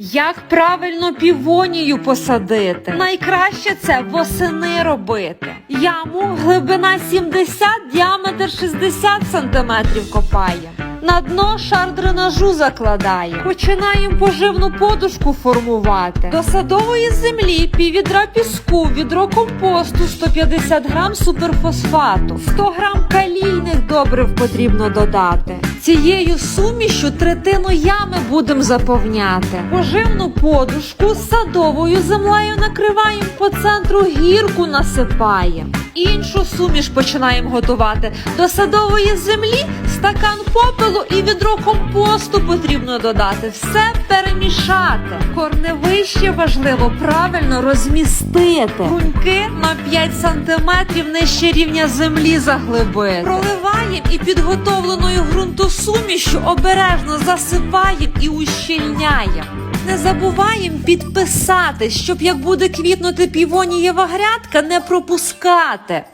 Як правильно півонію посадити? Найкраще це восени робити. Яму глибина 70, діаметр 60 см копаємо. На дно шар дренажу закладаємо. Починаємо поживну подушку формувати. До садової землі піввідра піску, відро компосту, 150 грам суперфосфату, 100 грам калійних добрив потрібно додати. Цією сумішю третину ями будемо заповняти. Поживну подушку з садовою землею накриваємо по центру гірку насипаємо. Іншу суміш починаємо готувати. До садової землі попелу і відро компосту потрібно додати. Все перемішати. Корневище важливо правильно розмістити. Бруньки на 5 сантиметрів нижче рівня землі заглибити. Проливаємо і підготовленою ґрунтосумішю обережно засипаємо і ущільняємо. Не забуваємо підписати, щоб як буде квітнути півонієва грядка, не пропускати.